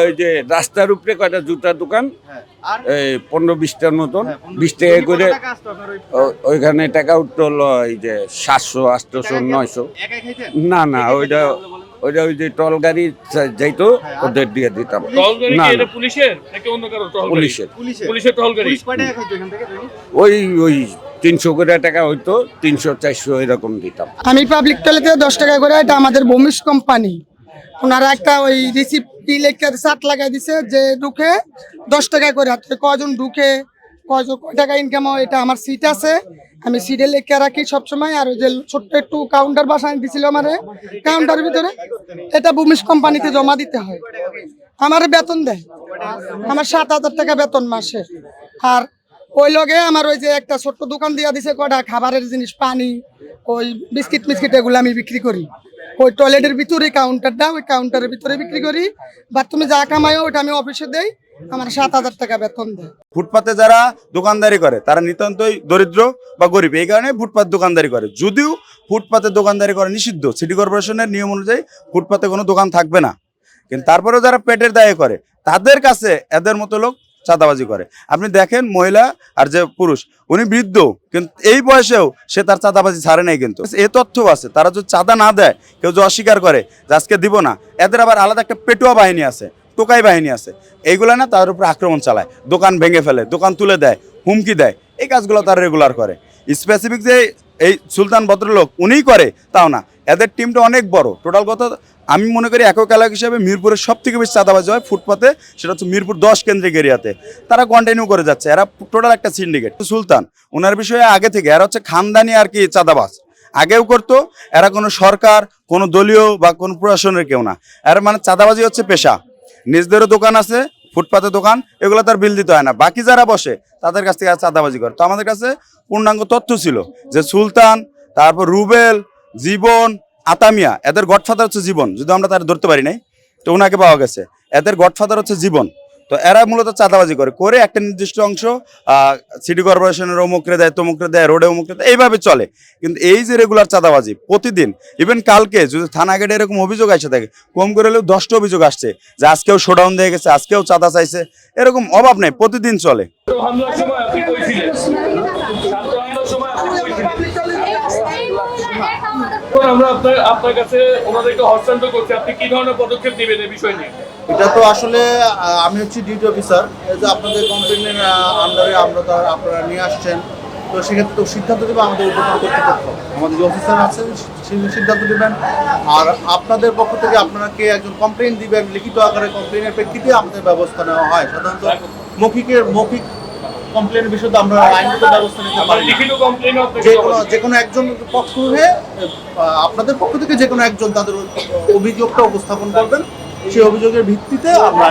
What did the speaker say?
ওই যে রাস্তার উপরে কয়টা জুতার দোকান? হ্যাঁ এই পনেরো বিশটার মতন। হ্যাঁ, বিশ টাকা করে ওইখানে টাকা উঠতো হলো এই যে সাতশো আটশোশো নয়শো। না না ওইটা ওইটা ওই যে টল গাড়ি যাইতো হ্যাঁ, ওদের দিয়ে দিতাম। না পুলিশের? পুলিশের? ওই ওই তিনশো করে টাকা হইতো তিনশো চারশো এরকম দিতাম। আমি পাবলিক টয়লেটে দশ টাকা করে এটা আমাদের ভূমিস কোম্পানি ওনারা একটা ওই রিসিপ্ট লেখার সাত লাগাই দিছে যে ঢুকে দশ টাকা করে। কজন ঢুকে কয় টাকা ইনকাম হয়, এটা আমার সিট আছে। আমি সিটে লেখা রাখি সবসময়। আর ওই যে ছোট্ট একটু কাউন্টার বাসায় দিছিল আমারে। কাউন্টারের ভিতরে এটা ভূমিস কোম্পানিতে জমা দিতে হয়। আমার বেতন দেয়। আমার সাত হাজার টাকা বেতন মাসে। আর ওই লগে আমার ওই যে একটা ছোট্ট দোকান দিয়া দিছে কটা খাবারের জিনিস, পানি, ওই বিস্কিট মিস্কিট এগুলো আমি বিক্রি করি। ওই টয়লেটের ভিতরে কাউন্টারটা ওই কাউন্টারের ভিতরে বিক্রি করি। বাথরুমে যা কামাই ওটা আমি অফিসে দেই। আমার সাত হাজার টাকা বেতন দেয়। ফুটপাতে যারা দোকানদারি করে, তারা নিতান্তই দরিদ্র বা গরিব। এই কারণে ফুটপাত দোকানদারি করে। যদিও ফুটপাতে দোকানদারি করা নিষিদ্ধ, সিটি কর্পোরেশনের নিয়ম অনুযায়ী ফুটপাতে কোনো দোকান থাকবে না। কিন্তু তারপরেও যারা পেটের দায়ে করে, তাদের কাছে এদের মতো লোক চাঁদাবাজি করে। আপনি দেখেন মহিলা আর যে পুরুষ, উনি বৃদ্ধ, কিন্তু এই বয়সেও সে তার চাঁদাবাজি ছাড়ে নাই কিন্তু। এ তথ্য আছে, তারা যদি চাঁদা না দেয়, কেউ যদি অস্বীকার করে যে আজকে দিব না, এদের আবার আলাদা একটা পেটুয়া বাহিনী আছে। টোকাই বাহিনী আছে। এইগুলা না তার উপর আক্রমণ চালায়। দোকান ভেঙে ফেলে, দোকান তুলে দেয়, হুমকি দেয়। এই কাজগুলো তারা রেগুলার করে। স্পেসিফিক যে এই সুলতান ভদ্রলোক, উনিই করে, তাও না। এদের টিমটা অনেক বড়। টোটাল কথা, আমি মনে করি একক এলাকা হিসেবে মিরপুরের সব থেকে বেশি চাঁদাবাজি হয় ফুটপাতে, সেটা হচ্ছে মিরপুর দশ কেন্দ্রিক এরিয়াতে। তারা কন্টিনিউ করে যাচ্ছে। এরা টোটাল একটা সিন্ডিকেট সুলতান ওনার বিষয়ে আগে থেকে, এরা হচ্ছে খানদানি আর কি চাঁদাবাজ। আগেও করতো, এরা কোনো সরকার, কোনো দলীয় বা কোনো প্রশাসনের কেউ না। এরা মানে চাঁদাবাজি হচ্ছে পেশা। নিজদেরও দোকান আছে ফুটপাতে দোকান, এগুলো তার বিল দিতে হয় না। বাকি যারা বসে, তাদের কাছ থেকে চাঁদাবাজি করে। তো আমাদের কাছে পূর্ণাঙ্গ তথ্য ছিল যে সুলতান, তারপর রুবেল, জীবন, আতামিয়া, এদের গডফাদার হচ্ছে জীবন। যদি আমরা তার ধরতে পারি নাই, তো ওনাকে পাওয়া গেছে। এদের গডফাদার হচ্ছে জীবন। তো এরা মূলত চাঁদাবাজি করে করে একটা নির্দিষ্ট অংশ সিটি কর্পোরেশনের অমুকরে দেয় তমুকরে দেয় রোডে অমুকরে দেয়, এইভাবে চলে। কিন্তু এই যে রেগুলার চাঁদাবাজি প্রতিদিন ইভেন কালকে যদি থানা গেটে এরকম অভিযোগ আসে থাকে, কম করে হলেও দশটা অভিযোগ আসছে যে আজকেও শোডাউন দিয়ে গেছে, আজকেও চাঁদা চাইছে, এরকম অভাব নেই, প্রতিদিন চলে। আমরা আপনার আপনার কাছে ওনাদেরকে হস্তান্তর করছি, আপনি কি ধরনের পদক্ষেপ নেবেন এই বিষয় নিয়ে? এটা তো আসলে আমি হচ্ছি ডিউটি অফিসার এই যে আপনাদের কোম্পানির আন্ডারে আমরা তো আপনারা নিয়ে আসছেন। তো সেক্ষেত্রে তো সিদ্ধান্ত দেবে আমাদের কর্তৃপক্ষ। আমাদের যে অফিসার আছেন সেই সিদ্ধান্ত দেবেন। আর আপনাদের পক্ষ থেকে আপনারা কে একজন কমপ্লেন দিবেন লিখিত আকারে কমপ্লেনের প্রেক্ষিতে আমাদের ব্যবস্থা নেওয়া হয়। সাধারণত মৌখিকের মৌখিক কমপ্লেনের বিষয়ে আমরা আইনগত ব্যবস্থা নিতে পারি আপনাকে যে কোনো যে কোনো একজন পক্ষ হয়ে আপনাদের পক্ষ থেকে যে কোনো একজন তাদের অভিযোগটা উপস্থাপন করবেন। সেই অভিযোগের ভিত্তিতে আমরা